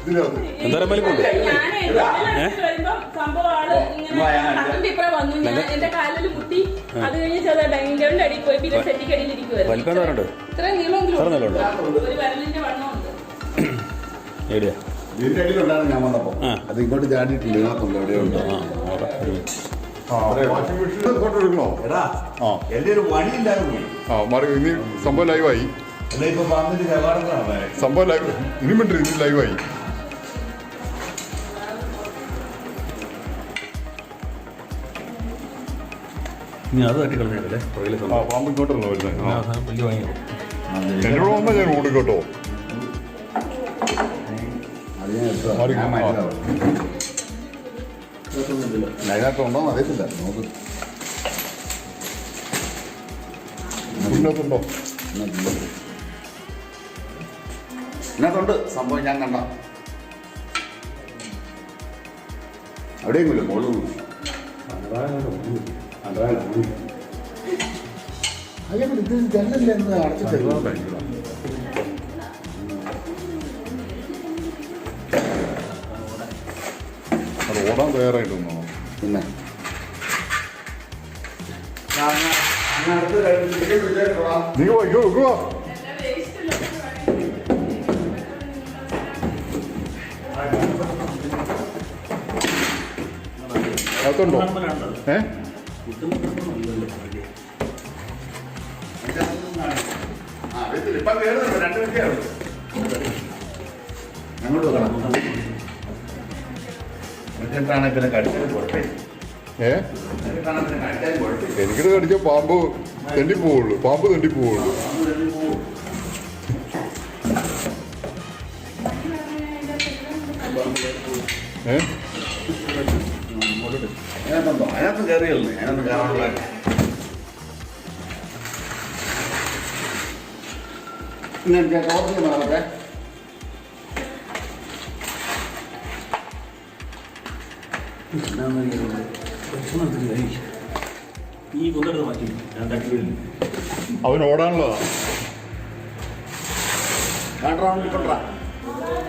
പിന്നെ സെറ്റിക്കടിയിൽ വലിപ്പം എന്താ പറയുന്നത്? ഇത്ര നീളമുണ്ടോ? എവിടെയാ ഇതിന്റെ അടിയിലുണ്ടായിരുന്നു ഞാൻ വന്നപ്പോ അത് ഇങ്ങോട്ട് ചാടിയിട്ടില്ല ഇതിനകത്തുണ്ട് ഫോട്ടോ എടുക്കണോ? എടാ ആ. എന്റെ ഒരു വഴിയില്ലായിരുന്നു ആ മാറി ഇനി സംഭവം ലൈവായി സംഭവം ലൈവ് ഇനി മിണ്ടി ഇനി ലൈവായി ഇനി അത് തട്ടി കളഞ്ഞല്ലേ പുറകിലെ സംഭവം. പാമ്പ് ഇങ്ങോട്ടല്ലോ വരുന്നത്? ആ. ആ, വലിയ വാങ്ങിയോ എന്റെ കൂടെ വന്നാൽ ഞാൻ ഓടും കേട്ടോ അത് ഞാൻ എടുത്തതാ. മാറി. ഞാൻ അറിയത്തില്ല. നോക്ക്. ഇതിനകത്തുണ്ടോ? ഇതിനകത്തുണ്ട്. ഇതിനകത്തുണ്ട് സംഭവം ഞാൻ കണ്ട. അവിടെയെങ്കിലും കൊള്ളുന്നു അയ്യോ ഇത് ജനലല്ലേ എന്ന് അടച്ചിട്ടില്ല അത് ഓടാൻ തയ്യാറായിട്ടൊന്നോ പിന്നെ. നീ വയ്ക്കോ വെക്കുവാ ഉള്ളൂ. ഞങ്ങളോട് എന്നിട്ടാണ് പിന്നെ കടിച്ചത് കുഴപ്പമില്ല. ഏ? എന്നിട്ടാണ് പിന്നെ കടിച്ചാൽ കുഴപ്പമില്ല. എനിക്കിത് കടിച്ച പാമ്പ് തെണ്ടി പോവുള്ളൂ പാമ്പ് തെണ്ടി പോവുള്ളൂ ഏ? അതിനകത്തുണ്ടോ അതിനകത്ത് കയറിയല്ലേ അതിനകത്ത് കയറാനുള്ള ഇങ്ങനെ അവൻ ഓടാനുള്ളതാ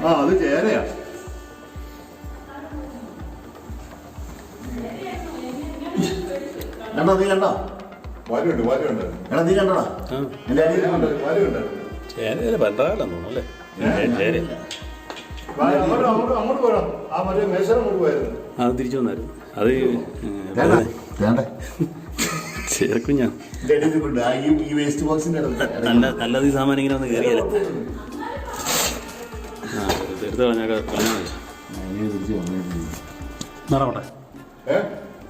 ആ അത് ചേരയാ. കണ്ടോ നീ കണ്ടോ? വലുണ്ട് വലുണ്ട് എടാ നീ കണ്ടോടാ? എന്റെ അടിയിൽ കണ്ടോ വലുണ്ട് ചേരയിൽ പണ്ടാകാലെന്ന് തോന്നുന്നു അല്ലേ? ചേര അങ്ങോട്ട് അങ്ങോട്ട് അങ്ങോട്ട് പോരാം. ആ മറ്റേ മേശ അങ്ങോട്ട് പോയായിരുന്നു. അത് തിരിച്ചു വന്നായിരുന്നു. അത് ബോക്സിന്റെ അടുത്ത് നല്ല നല്ലത് ഈ സാമാനം ഇങ്ങനെ ഒന്ന് കയറിയല്ലേ? ആ എടുത്ത് കളഞ്ഞാൽ കളഞ്ഞാൽ മതി നടക്കട്ടെ. ഏ?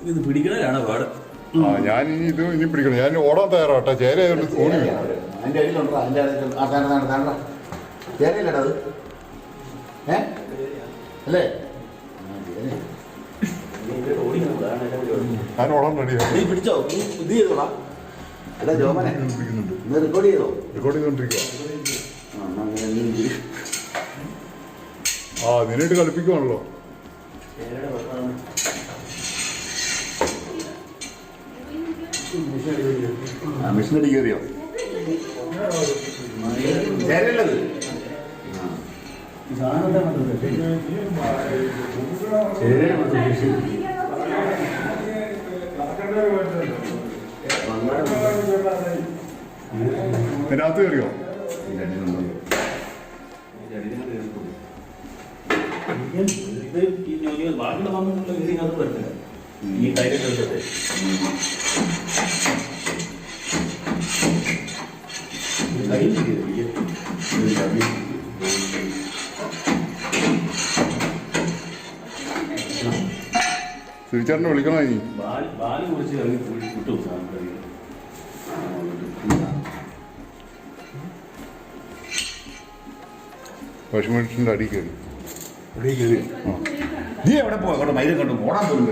ഇത് പിടിക്കണലാണ് പാട്. ആ ഞാൻ ഇനി ഇത് ഇനി പിടിക്കണം. ഞാൻ ഓടാൻ തയ്യാറാട്ടെ ചേര ആയതുകൊണ്ട് ഓടി വരും. അതിന്റെ അടിയിലുണ്ടോ? അതിന്റെ അടിയിൽ ആ കാണാ കാണാ കാണാ. ചേരയില്ലടാ അത്. ഏ? അല്ലേ? ആ, ഞാൻ ഓടാൻ റെഡിയാണ് നീ പിടിച്ചോ? നീ ഇത് ചെയ്തോടാ. എടാ ജോമനെ പിടിക്കുന്നുണ്ട്. റെക്കോർഡ് ചെയ്തോ? റെക്കോർഡ് ചെയ്തോണ്ടിരിക്കുക ആ, നിന്നിട്ട് അങ്ങനെ നീ കയറിയോ? ആ. മിഷനടി കയറിയോ? ചേരയില്ലത് ഇതിനകത്ത് കയറിയോ ബാക്കിയുള്ള വന്നിട്ടുള്ള ഇതിനകത്ത് പറ്റില്ല ഈ ടൈലറ്റ് എടുത്തിട്ട് തിരിച്ചേട്ടനെ വിളിക്കണോ ഇനി? ബാൽ ബാൽ കുറിച്ച് ഇറങ്ങി പോയി വിട്ടു സാധനം വാഷിംഗ് മെഷീന്റെ അടി കയറി. നീ എവിടെ പോകട്ടെ മൈദം കണ്ടു ഓടാൻ പോലും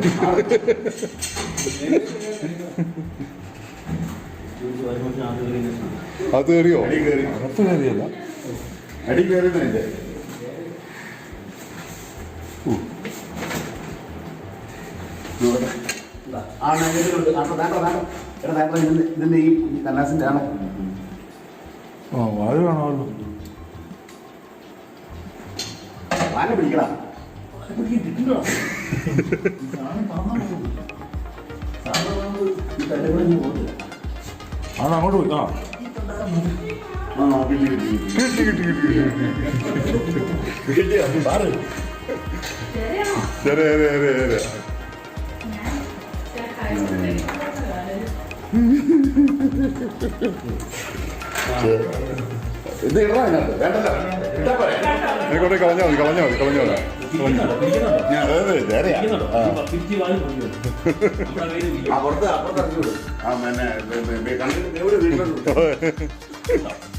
അത് കയറിയോ കയറിയല്ല അടി കയറിയതിന്റെ ആ ഈ ആണോ? ആ വാഴ കാണാമല്ലോ. വാഴ പിടിക്കണം അത് അങ്ങോട്ട് പോയി ആ. കിട്ടി കിട്ടി കിട്ടി കിട്ടി കിട്ടി. കിട്ടി അത് സാറ് ശരി ശരി ശരി ശരി. ഇത് ഇടാ അതിനകത്ത് വേണ്ടല്ലോ. ആയിക്കോട്ടെ കളഞ്ഞാൽ മതി കളഞ്ഞാൽ മതി കളഞ്ഞാൽ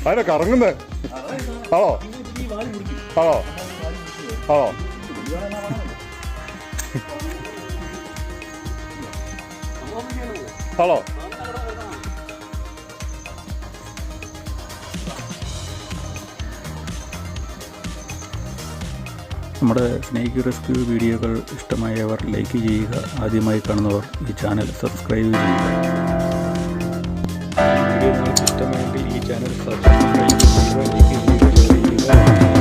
അതിനെ കറങ്ങുന്നേ? ആണോ? ആണോ? ആണോ? ഹലോ നമ്മുടെ സ്നേക്ക് റെസ്ക്യൂ വീഡിയോകൾ ഇഷ്ടമായവർ ലൈക്ക് ചെയ്യുക. ആദ്യമായി കാണുന്നവർ ഈ ചാനൽ സബ്സ്ക്രൈബ് ചെയ്യുക. വീഡിയോ ഇഷ്ടമായെങ്കിൽ ഈ ചാനൽ സബ്സ്ക്രൈബ് ചെയ്യുക.